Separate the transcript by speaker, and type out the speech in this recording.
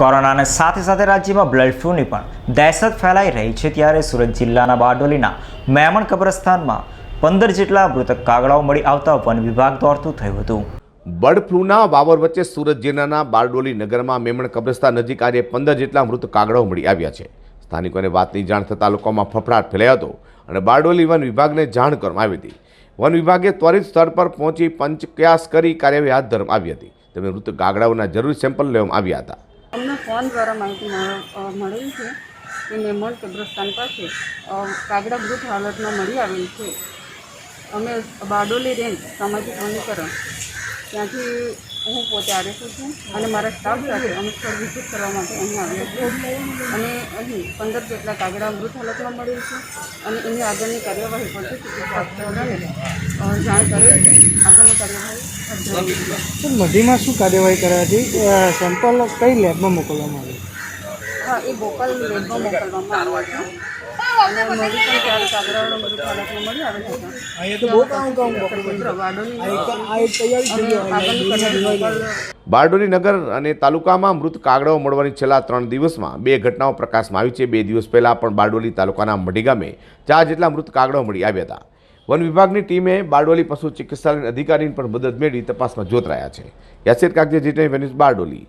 Speaker 1: કોરોનાને સાથે સાથે રાજ્યમાં બ્લડ ફ્લૂની પણ દહેશત ફેલાઈ રહી છે ત્યારે સુરત જિલ્લાના બારડોલીના મેમણ કબ્રસ્તાનમાં પંદર જેટલા મૃતક કાગડાઓ મળી આવતા વન વિભાગ દોડતું થયું હતું.
Speaker 2: બર્ડ ફ્લૂના વાવર વચ્ચે સુરત જિલ્લાના બારડોલી નગરમાં મેમણ કબ્રસ્તાન નજીક આજે પંદર જેટલા મૃત કાગડાઓ મળી આવ્યા છે. સ્થાનિકોને વાતની જાણ થતાં લોકોમાં ફફડાટ ફેલાયો હતો અને બારડોલી વન વિભાગને જાણ કરવામાં આવી હતી. વન વિભાગે ત્વરિત સ્થળ પર પહોંચી પંચક્યાસ કરી કાર્યવાહી હાથ ધરવામાં આવી હતી. તેમણે મૃત કાગડાઓના જરૂરી સેમ્પલ લેવામાં આવ્યા હતા.
Speaker 3: ફોન દ્વારા માહિતી મળ- અ, છે કે મેમણ કબ્રસ્તાન પાસે કાગડા મૃત હાલતમાં મળી આવેલ છે. અમે બારડોલી રેન્જ સામાજિક વનીકરણ ત્યાંથી હું પોતે આદેશું છું અને મારા સ્ટાફ સાથે અમે સ્થળ વિઝિટ કરવા માટે અહીં આવ્યા છીએ અને અહીં પંદર જેટલા કાગડા મૃત હાલતમાં મળેલ છે અને એની આગળની કાર્યવાહી પશુ ચિકિત્સક દ્વારા જાણ કરે છે આગળની કાર્યવાહી
Speaker 4: નદીમાં શું કાર્યવાહી કરાવી હતી? સેમ્પલ કઈ લેબમાં મોકલવામાં આવ્યું?
Speaker 3: હા એ બોકલ લેબમાં મોકલવામાં આવ્યા છે
Speaker 2: બારડોલી નગર અને તાલુકામાં મૃત કાગડાઓ મળવાની છેલ્લા ત્રણ દિવસમાં બે ઘટનાઓ પ્રકાશમાં આવી છે. બે દિવસ પહેલાં પણ બારડોલી તાલુકાના મઢી ગામે ચાર જેટલા મૃત કાગડાઓ મળી આવ્યા હતા. વન વિભાગની ટીમે બારડોલી પશુ ચિકિત્સાલય અધિકારીની પણ મદદ મેળવી તપાસમાં જોતરાયા છે. યાસિર કાગજે જીટે વેન્યુઝ બારડોલી.